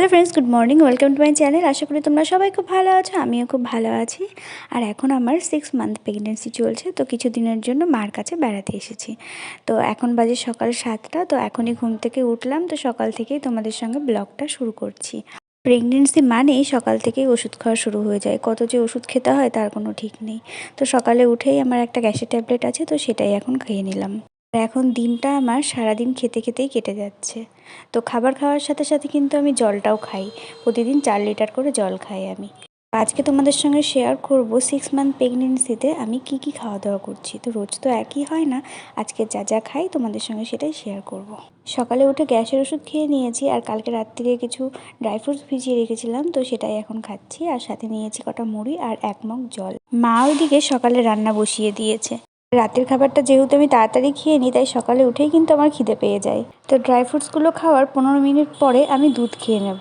Hello friends good morning welcome to my channel আশা করি তোমরা সবাই খুব ভালো আছো, আমিও খুব ভালো আছি। আর এখন আমার সিক্স মান্থ প্রেগনেন্সি চলছে, তো কিছু দিনের জন্য মার কাছে বেড়াতে এসেছি। তো এখন বাজে সকাল সাতটা, তো এখনই ঘুম থেকে উঠলাম, তো সকাল থেকেই তোমাদের সঙ্গে ব্লগটা শুরু করছি। প্রেগনেন্সি মানেই সকাল থেকেই ওষুধ খাওয়া শুরু হয়ে যায়। কত যে ওষুধ খেতে হয় তার কোনো ঠিক নেই। তো সকালে উঠেই আমার একটা গ্যাসের ট্যাবলেট আছে, তো সেটাই এখন খেয়ে নিলাম। এখন দিনটা আমার সারাদিন খেতে খেতেই কেটে যাচ্ছে। তো খাবার খাওয়ার সাথে সাথে কিন্তু আমি জলটাও খাই। প্রতিদিন চার লিটার করে জল খাই আমি। আজকে তোমাদের সঙ্গে শেয়ার করব সিক্স মান্থ প্রেগনেন্সিতে আমি কি কি খাওয়া দাওয়া করছি। তো রোজ তো একই হয় না, আজকে যা যা খাই তোমাদের সঙ্গে সেটাই শেয়ার করব। সকালে উঠে গ্যাসের ওষুধ খেয়ে নিয়েছি আর কালকে রাত্রিরে কিছু ড্রাই ফ্রুটস ভিজিয়ে রেখেছিলাম, তো সেটাই এখন খাচ্ছি। আর সাথে নিয়েছি কটা মুড়ি আর এক মগ জল। মা ওইদিকে সকালে রান্না বসিয়ে দিয়েছে। রাতের খাবারটা যেহেতু আমি তাড়াতাড়ি খেয়ে নিই, তাই সকালে উঠেই কিন্তু আমার খিদে পেয়ে যায়। তো ড্রাই ফ্রুটসগুলো খাওয়ার পনেরো মিনিট পরে আমি দুধ খেয়ে নেব।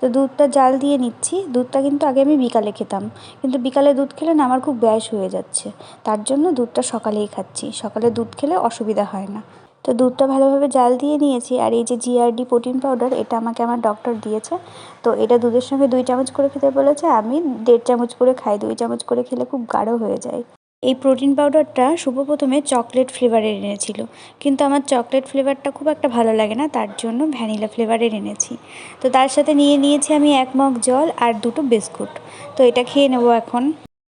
তো দুধটা জাল দিয়ে নিচ্ছি। দুধটা কিন্তু আগে আমি বিকালে খেতাম। কিন্তু বিকালে দুধ খেলে না আমার খুব ব্যাস হয়ে যাচ্ছে। তার জন্য দুধটা সকালেই খাচ্ছি। সকালে দুধ খেলে অসুবিধা হয় না। তো দুধটা ভালোভাবে জাল দিয়ে নিয়েছি। আর এই যে জিআরডি প্রোটিন পাউডার এটা আমাকে আমার ডক্টর দিয়েছে। তো এটা দুধের সঙ্গে দুই চামচ করে খেতে বলেছে। আমি দেড় চামচ করে খাই। দুই চামচ করে খেলে খুব গাঢ় হয়ে যায়। এই প্রোটিন পাউডারটা শুভ প্রথমে চকলেট ফ্লেভারের এনেছিল। কিন্তু আমার চকলেট ফ্লেভারটা খুব একটা ভালো লাগে না, তার জন্য ভ্যানিলা ফ্লেভারের এনেছি। তো তার সাথে নিয়ে নিয়েছি আমি এক মগ জল আর দুটো বিস্কুট। তো এটা খেয়ে নেব এখন।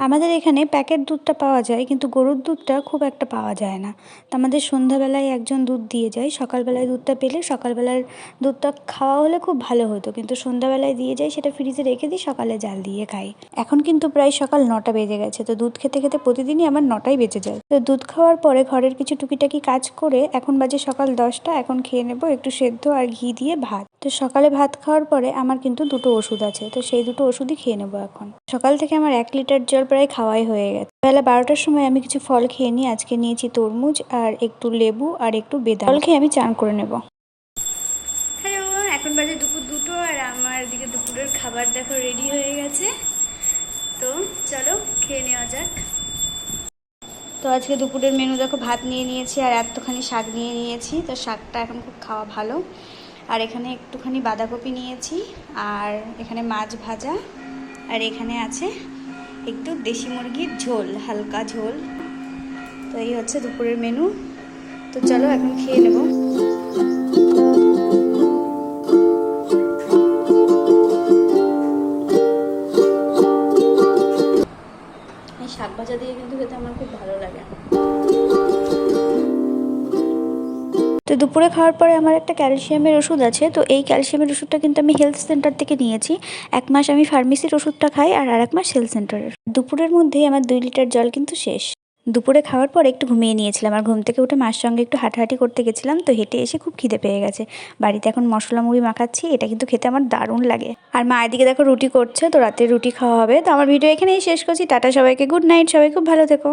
আমাদের এখানে প্যাকেট দুধটা পাওয়া যায়, কিন্তু গরুর দুধটা খুব একটা পাওয়া যায় না। তো আমাদের সন্ধ্যাবেলায় একজন দুধ দিয়ে যায়, সকালবেলায় দুধটা পেলে সকালবেলার দুধটা খাওয়া হলে খুব ভালো হতো, কিন্তু সন্ধ্যাবেলায় দিয়ে যায়, সেটা ফ্রিজে রেখে দিই, সকালে জাল দিয়ে খাই। এখন কিন্তু প্রায় সকাল নটা বেজে গেছে, তো দুধ খেতে খেতে প্রতিদিনই আমার নটাই বেজে যায়। তো দুধ খাওয়ার পরে ঘরের কিছু টুকিটাকি কাজ করে এখন বাজে সকাল দশটা, এখন খেয়ে নেব একটু সেদ্ধ আর ঘি দিয়ে ভাত। তো সকালে ভাত খাওয়ার পরে আমার কিন্তু দুটো ওষুধ আছে, তো সেই দুটো ওষুধই খেয়ে নেব এখন। সকাল থেকে আমার এক লিটার জল প্রায় খাওয়াই হয়ে গেছে। বেলা বারোটার সময় আমি কিছু ফল খেয়ে নিই আজকে নিয়েছি তরমুজ আর একটু লেবু আর একটু বেদাম ফল খেয়ে আমি চান করে নেব। এখন বাজে দুপুর দুটো আর আমার দিকে দুপুরের খাবার দেখো রেডি হয়ে গেছে। তো চলো খেয়ে নেওয়া যাক। তো আজকে দুপুরের মেনু দেখো, ভাত নিয়ে নিয়েছি আর এতখানি শাক নিয়ে নিয়েছি। তো শাকটা এখন খুব খাওয়া ভালো। আর এখানে একটুখানি বাঁধাকপি নিয়েছি আর এখানে মাছ ভাজা। আর এখানে আছে একটু দেশি মুরগির ঝোল, হালকা ঝোল। তো এই হচ্ছে দুপুরের মেনু তো চলো এখন খেয়ে নেব। শাক ভাজা দিয়ে কিন্তু খেতে আমার খুব ভালো লাগে। তো দুপুরে খাওয়ার পরে আমার একটা ক্যালসিয়ামের ওষুধ আছে, তো এই ক্যালসিয়ামের ওষুধটা কিন্তু আমি হেলথ সেন্টার থেকে নিয়েছি। এক মাস আমি ফার্মেসির ওষুধটা খাই আর আর এক মাস হেলথ সেন্টারের দুপুরের মধ্যেই আমার দুই লিটার জল কিন্তু শেষ। দুপুরে খাওয়ার পর একটু ঘুমিয়ে নিয়েছিলাম, আর ঘুম থেকে উঠে মার সঙ্গে একটু হাঁটাহাঁটি করতে গেছিলাম, তো হেঁটে এসে খুব খিদে পেয়ে গেছে। বাড়িতে এখন মশলা মুড়ি মাখাচ্ছি, এটা কিন্তু খেতে আমার দারুণ লাগে। আর মা এদিকে দেখো রুটি করছে, তো রাতে রুটি খাওয়া হবে। তো আমার ভিডিও এখানেই শেষ করছি, টাটা সবাইকে গুড নাইট সবাই খুব ভালো থেকো।